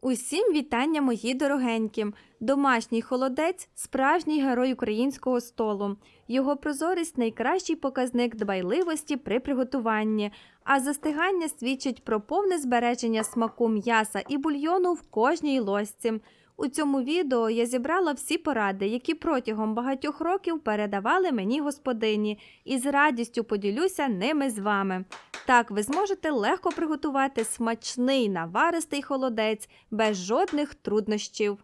Усім вітання, мої дорогенькі! Домашній холодець справжній герой українського столу. Його прозорість найкращий показник дбайливості при приготуванні, а застигання свідчить про повне збереження смаку м'яса і бульйону в кожній ложці. У цьому відео я зібрала всі поради, які протягом багатьох років передавали мені господині, і з радістю поділюся ними з вами. Так ви зможете легко приготувати смачний наваристий холодець без жодних труднощів.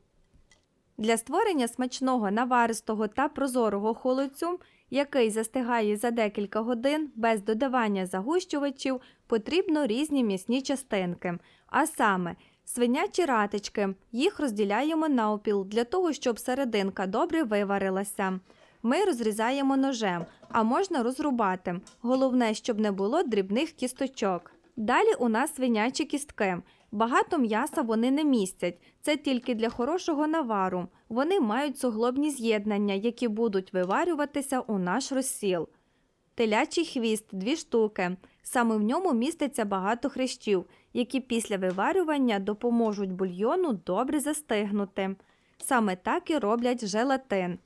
Для створення смачного наваристого та прозорого холодцю, який застигає за декілька годин без додавання загущувачів, потрібно різні м'ясні частинки, а саме свинячі ратички. Їх розділяємо навпіл для того, щоб серединка добре виварилася. Ми розрізаємо ножем, а можна розрубати. Головне, щоб не було дрібних кісточок. Далі у нас свинячі кістки. Багато м'яса вони не містять. Це тільки для хорошого навару. Вони мають суглобні з'єднання, які будуть виварюватися у наш розсіл. Телячий хвіст дві штуки. Саме в ньому міститься багато хрящів, які після виварювання допоможуть бульйону добре застигнути. Саме так і роблять желатин.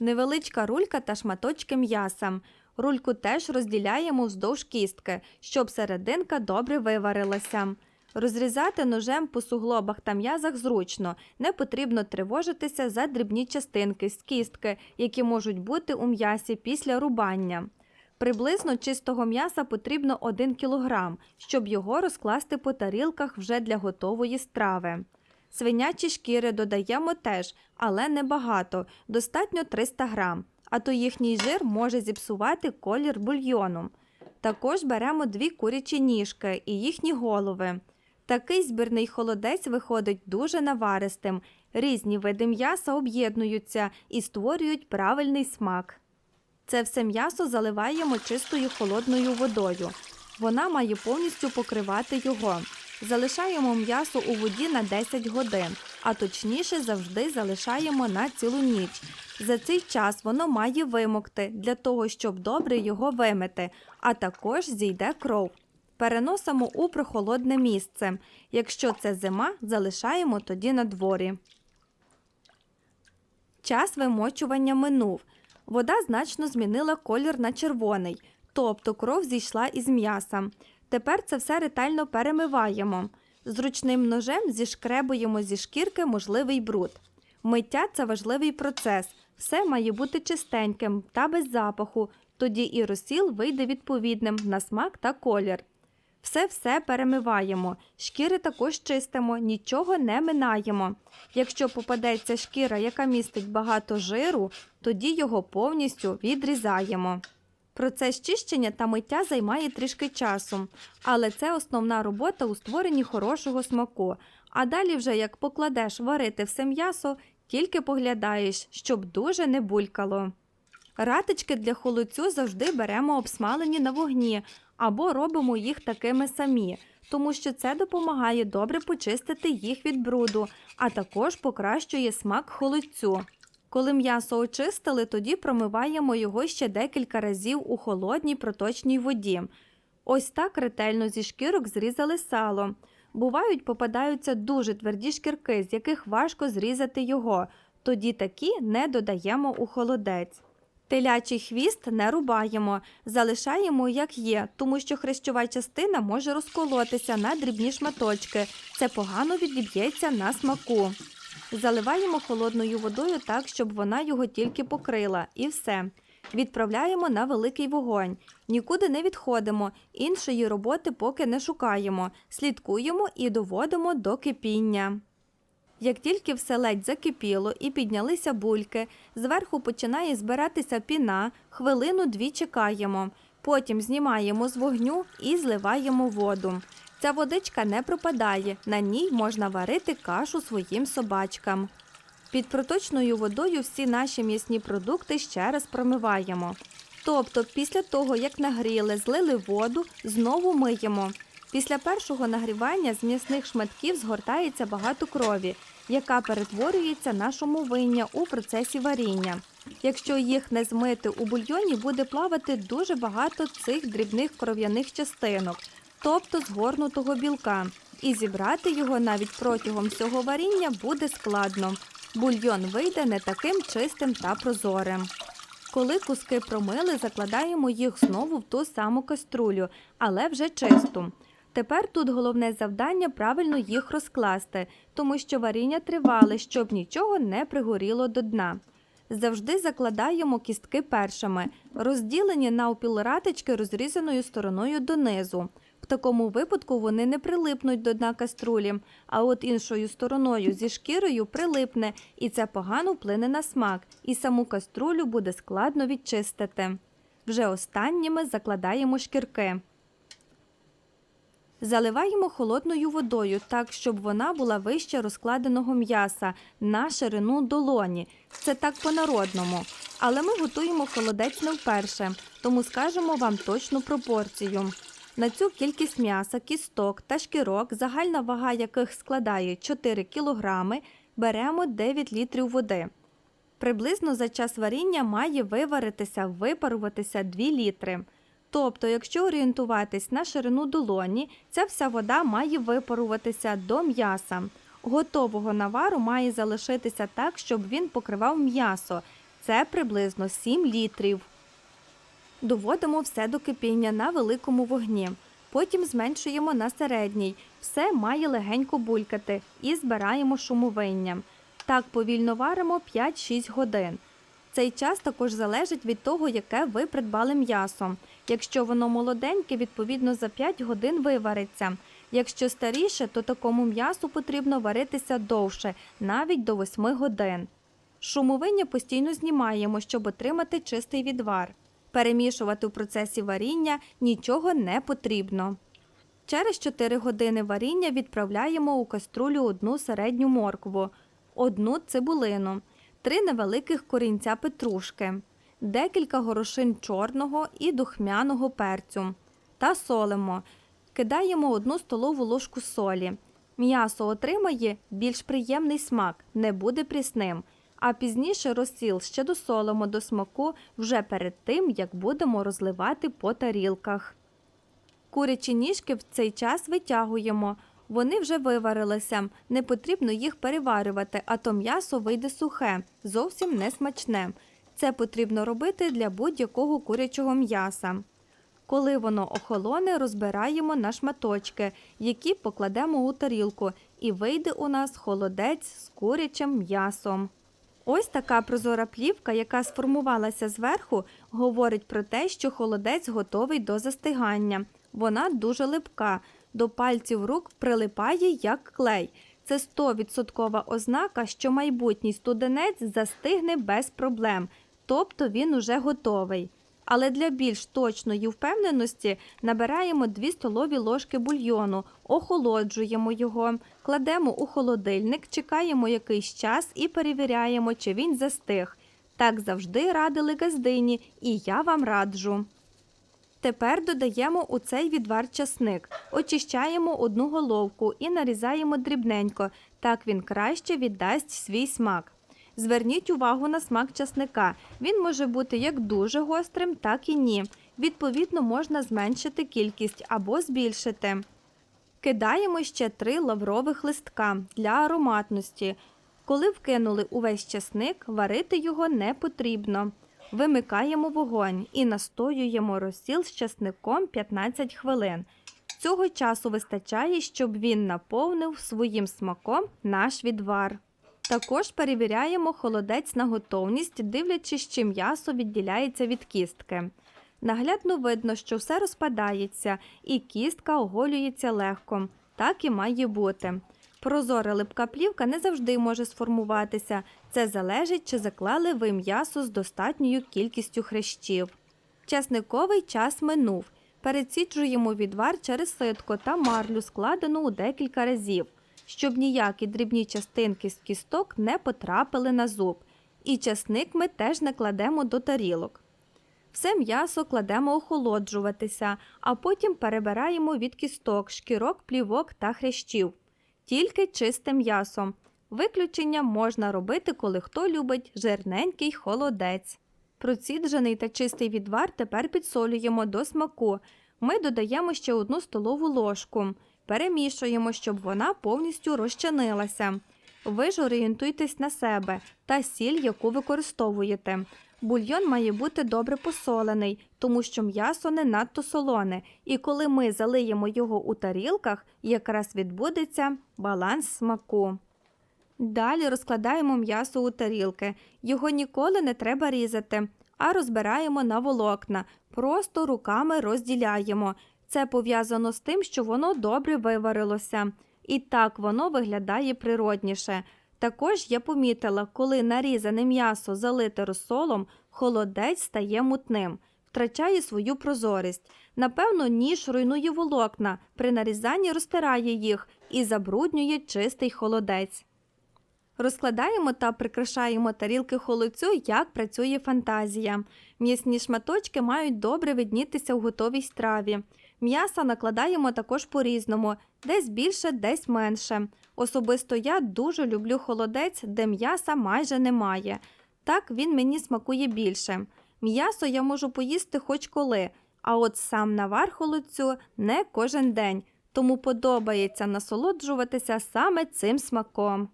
Невеличка рулька та шматочки м'яса. Рульку теж розділяємо вздовж кістки, щоб серединка добре виварилася. Розрізати ножем по суглобах та м'язах зручно, не потрібно тривожитися за дрібні частинки з кістки, які можуть бути у м'ясі після рубання. Приблизно чистого м'яса потрібно 1 кг, щоб його розкласти по тарілках вже для готової страви. Свинячі шкіри додаємо теж, але небагато, достатньо 300 грам, а то їхній жир може зіпсувати колір бульйону. Також беремо дві курячі ніжки і їхні голови. Такий збірний холодець виходить дуже наваристим. Різні види м'яса об'єднуються і створюють правильний смак. Це все м'ясо заливаємо чистою холодною водою. Вона має повністю покривати його. Залишаємо м'ясо у воді на 10 годин, а точніше завжди залишаємо на цілу ніч. За цей час воно має вимокти для того, щоб добре його вимити, а також зійде кров. Переносимо у прохолодне місце. Якщо це зима, залишаємо тоді на дворі. Час вимочування минув. Вода значно змінила колір на червоний, тобто кров зійшла із м'яса. Тепер це все ретельно перемиваємо. Зручним ножем зішкребуємо зі шкірки можливий бруд. Миття це важливий процес. Все має бути чистеньким та без запаху, тоді і розсіл вийде відповідним на смак та колір. Все-все перемиваємо, шкіри також чистимо, нічого не минаємо. Якщо попадеться шкіра, яка містить багато жиру, тоді його повністю відрізаємо. Процес чищення та миття займає трішки часу, але це основна робота у створенні хорошого смаку. А далі, вже як покладеш варити все м'ясо, тільки поглядаєш, щоб дуже не булькало. Ратички для холодцю завжди беремо обсмалені на вогні або робимо їх такими самі, тому що це допомагає добре почистити їх від бруду, а також покращує смак холодцю. Коли м'ясо очистили, тоді промиваємо його ще декілька разів у холодній проточній воді. Ось так ретельно зі шкірок зрізали сало. Бувають, попадаються дуже тверді шкірки, з яких важко зрізати його, тоді такі не додаємо у холодець. Телячий хвіст не рубаємо, залишаємо як є, тому що хрящова частина може розколотися на дрібні шматочки. Це погано відіб'ється на смаку. Заливаємо холодною водою так, щоб вона його тільки покрила, і все. Відправляємо на великий вогонь. Нікуди не відходимо, іншої роботи поки не шукаємо. Слідкуємо і доводимо до кипіння. Як тільки все ледь закипіло і піднялися бульки, зверху починає збиратися піна, хвилину-дві чекаємо. Потім знімаємо з вогню і зливаємо воду. Ця водичка не пропадає, на ній можна варити кашу своїм собачкам. Під проточною водою всі наші м'ясні продукти ще раз промиваємо. Тобто, після того, як нагріли, злили воду, знову миємо. Після першого нагрівання з м'ясних шматків згортається багато крові, яка перетворюється на шумовиння у процесі варіння. Якщо їх не змити у бульйоні, буде плавати дуже багато цих дрібних кров'яних частинок, тобто згорнутого білка. і зібрати його навіть протягом всього варіння буде складно. Бульйон вийде не таким чистим та прозорим. Коли куски промили, закладаємо їх знову в ту саму каструлю, але вже чисту. Тепер тут головне завдання правильно їх розкласти, тому що варіння тривале, щоб нічого не пригоріло до дна. Завжди закладаємо кістки першими, розділені на ратички розрізаною стороною донизу. В такому випадку вони не прилипнуть до дна каструлі, а от іншою стороною зі шкірою прилипне, і це погано вплине на смак, і саму каструлю буде складно відчистити. Вже останніми закладаємо шкірки. Заливаємо холодною водою так, щоб вона була вище розкладеного м'яса на ширину долоні. Це так по-народному. Але ми готуємо холодець не вперше, тому скажемо вам точну пропорцію. На цю кількість м'яса, кісток та шкірок, загальна вага яких складає 4 кг, беремо 9 літрів води. Приблизно за час варіння має виваритися, випаруватися 2 літри. Тобто, якщо орієнтуватись на ширину долоні, ця вся вода має випаруватися до м'яса. Готового навару має залишитися так, щоб він покривав м'ясо. Це приблизно 7 літрів. Доводимо все до кипіння на великому вогні. Потім зменшуємо на середній. Все має легенько булькати і збираємо шумовиння. Так повільно варимо 5-6 годин. Цей час також залежить від того, яке ви придбали м'ясо. Якщо воно молоденьке, відповідно за 5 годин вивариться. Якщо старіше, то такому м'ясу потрібно варитися довше, навіть до 8 годин. Шумовиння постійно знімаємо, щоб отримати чистий відвар. Перемішувати у процесі варіння нічого не потрібно. Через 4 години варіння відправляємо у каструлю одну середню моркву, одну цибулину, три невеликих корінця петрушки, декілька горошин чорного і духмяного перцю та солимо. Кидаємо одну столову ложку солі. М'ясо отримає більш приємний смак, не буде прісним. А пізніше розсіл ще досолимо до смаку вже перед тим, як будемо розливати по тарілках. Курячі ніжки в цей час витягуємо. Вони вже виварилися, не потрібно їх переварювати, а то м'ясо вийде сухе, зовсім не смачне. Це потрібно робити для будь-якого курячого м'яса. Коли воно охолоне, розбираємо на шматочки, які покладемо у тарілку, і вийде у нас холодець з курячим м'ясом. Ось така прозора плівка, яка сформувалася зверху, говорить про те, що холодець готовий до застигання. Вона дуже липка, до пальців рук прилипає як клей. Це 100% ознака, що майбутній студенець застигне без проблем, тобто він уже готовий. Але для більш точної впевненості набираємо 2 столові ложки бульйону, охолоджуємо його, кладемо у холодильник, чекаємо якийсь час і перевіряємо, чи він застиг. Так завжди радили газдині, і я вам раджу. Тепер додаємо у цей відвар часник, очищаємо одну головку і нарізаємо дрібненько, так він краще віддасть свій смак. Зверніть увагу на смак часника. Він може бути як дуже гострим, так і ні. Відповідно, можна зменшити кількість або збільшити. Кидаємо ще три лаврових листка для ароматності. Коли вкинули увесь часник, варити його не потрібно. Вимикаємо вогонь і настоюємо розсіл з часником 15 хвилин. Цього часу вистачає, щоб він наповнив своїм смаком наш відвар. Також перевіряємо холодець на готовність, дивлячись, чи м'ясо відділяється від кістки. Наглядно видно, що все розпадається і кістка оголюється легко. Так і має бути. Прозора липка плівка не завжди може сформуватися. Це залежить, чи заклали ви м'ясо з достатньою кількістю хрещів. Часниковий час минув. Переціджуємо відвар через ситко та марлю, складену у декілька разів, щоб ніякі дрібні частинки з кісток не потрапили на зуб. І часник ми теж не кладемо до тарілок. Все м'ясо кладемо охолоджуватися, а потім перебираємо від кісток, шкірок, плівок та хрящів. Тільки чисте м'ясо. Виключення можна робити, коли хто любить жирненький холодець. Проціджений та чистий відвар тепер підсолюємо до смаку. Ми додаємо ще одну столову ложку. Перемішуємо, щоб вона повністю розчинилася. Ви ж орієнтуйтесь на себе та сіль, яку використовуєте. Бульйон має бути добре посолений, тому що м'ясо не надто солоне, і коли ми залиємо його у тарілках, якраз відбудеться баланс смаку. Далі розкладаємо м'ясо у тарілки. Його ніколи не треба різати, а розбираємо на волокна, просто руками розділяємо. Це пов'язано з тим, що воно добре виварилося. І так воно виглядає природніше. Також я помітила, коли нарізане м'ясо залите розсолом, холодець стає мутним, втрачає свою прозорість. Напевно, ніж руйнує волокна, при нарізанні розтирає їх і забруднює чистий холодець. Розкладаємо та прикрашаємо тарілки холодцю, як працює фантазія. М'ясні шматочки мають добре виднітися у готовій страві. М'яса накладаємо також по-різному, десь більше, десь менше. Особисто я дуже люблю холодець, де м'яса майже немає. Так він мені смакує більше. М'ясо я можу поїсти хоч коли, а от сам навар холодцю не кожен день, тому подобається насолоджуватися саме цим смаком.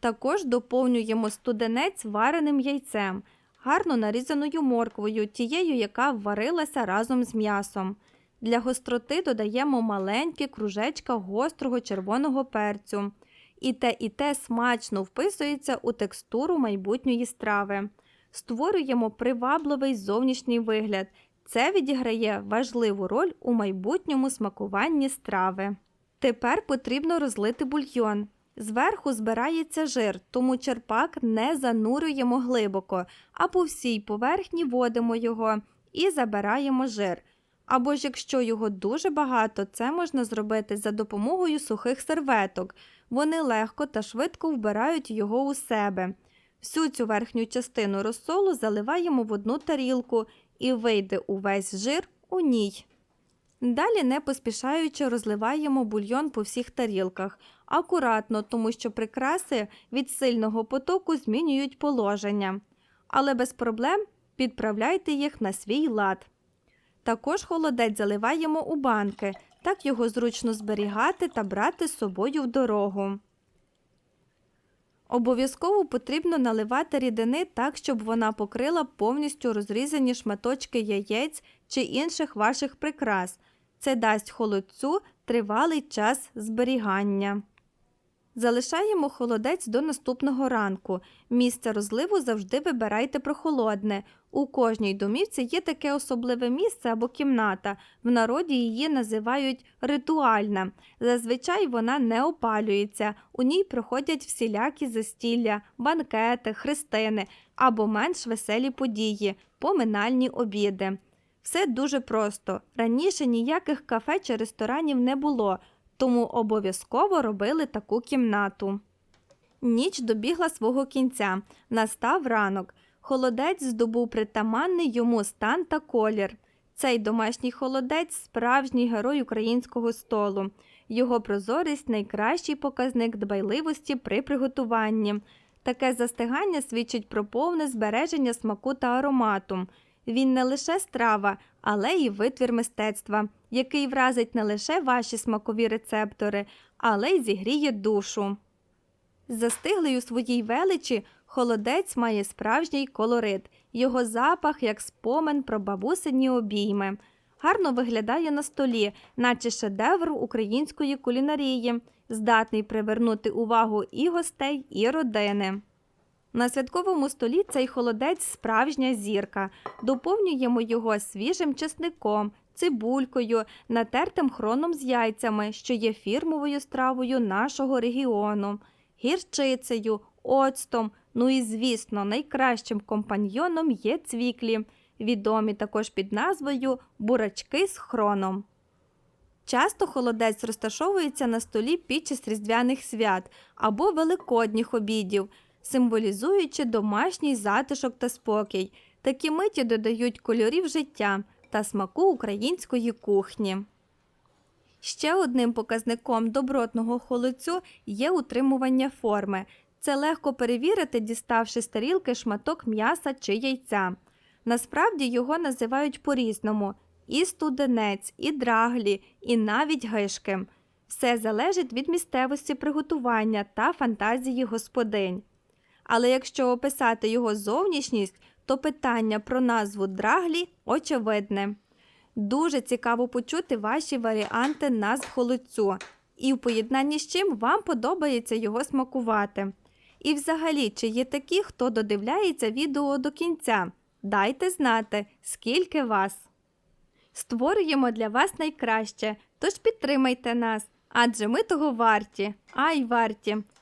Також доповнюємо студенець вареним яйцем, гарно нарізаною морквою, тією, яка варилася разом з м'ясом. Для гостроти додаємо маленькі кружечка гострого червоного перцю. І те, і те смачно вписується у текстуру майбутньої страви. Створюємо привабливий зовнішній вигляд. Це відіграє важливу роль у майбутньому смакуванні страви. Тепер потрібно розлити бульйон. Зверху збирається жир, тому черпак не занурюємо глибоко, а по всій поверхні водимо його і забираємо жир. Або ж якщо його дуже багато, це можна зробити за допомогою сухих серветок. Вони легко та швидко вбирають його у себе. Всю цю верхню частину розсолу заливаємо в одну тарілку і вийде увесь жир у ній. Далі, не поспішаючи, розливаємо бульйон по всіх тарілках, акуратно, тому що прикраси від сильного потоку змінюють положення. Але без проблем підправляйте їх на свій лад. Також холодець заливаємо у банки, так його зручно зберігати та брати з собою в дорогу. Обов'язково потрібно наливати рідини так, щоб вона покрила повністю розрізані шматочки яєць чи інших ваших прикрас. Це дасть холодцю тривалий час зберігання. Залишаємо холодець до наступного ранку. Місце розливу завжди вибирайте прохолодне. У кожній домівці є таке особливе місце або кімната. В народі її називають ритуальна. Зазвичай вона не опалюється. У ній проходять всілякі застілля, банкети, хрестини або менш веселі події, поминальні обіди. Все дуже просто. Раніше ніяких кафе чи ресторанів не було, тому обов'язково робили таку кімнату. Ніч добігла свого кінця. Настав ранок. Холодець здобув притаманний йому стан та колір. Цей домашній холодець справжній герой українського столу. Його прозорість найкращий показник дбайливості при приготуванні. Таке застигання свідчить про повне збереження смаку та аромату. Він не лише страва, але й витвір мистецтва, який вразить не лише ваші смакові рецептори, але й зігріє душу. Застиглий у своїй величі, холодець має справжній колорит, його запах як спомин про бабусині обійми. Гарно виглядає на столі, наче шедевр української кулінарії, здатний привернути увагу і гостей, і родини. На святковому столі цей холодець справжня зірка. Доповнюємо його свіжим чесником, цибулькою, натертим хроном з яйцями, що є фірмовою стравою нашого регіону, гірчицею, оцтом. Ну і, звісно, найкращим компаньйоном є цвіклі, відомі також під назвою бурачки з хроном. Часто холодець розташовується на столі під час різдвяних свят або великодніх обідів символізуючи домашній затишок та спокій. Такі миті додають кольорів життя та смаку української кухні. Ще одним показником добротного холодцю є утримування форми. Це легко перевірити, діставши з тарілки шматок м'яса чи яйця. Насправді його називають по-різному і студенець, і драглі, і навіть гишки. Все залежить від місцевості приготування та фантазії господинь. Але якщо описати його зовнішність, то питання про назву драглі очевидне. Дуже цікаво почути ваші варіанти назв холодцю і в поєднанні з чим вам подобається його смакувати. І взагалі, чи є такі, хто додивляється відео до кінця? Дайте знати, скільки вас. Створюємо для вас найкраще, тож підтримайте нас, адже ми того варті, ай варті,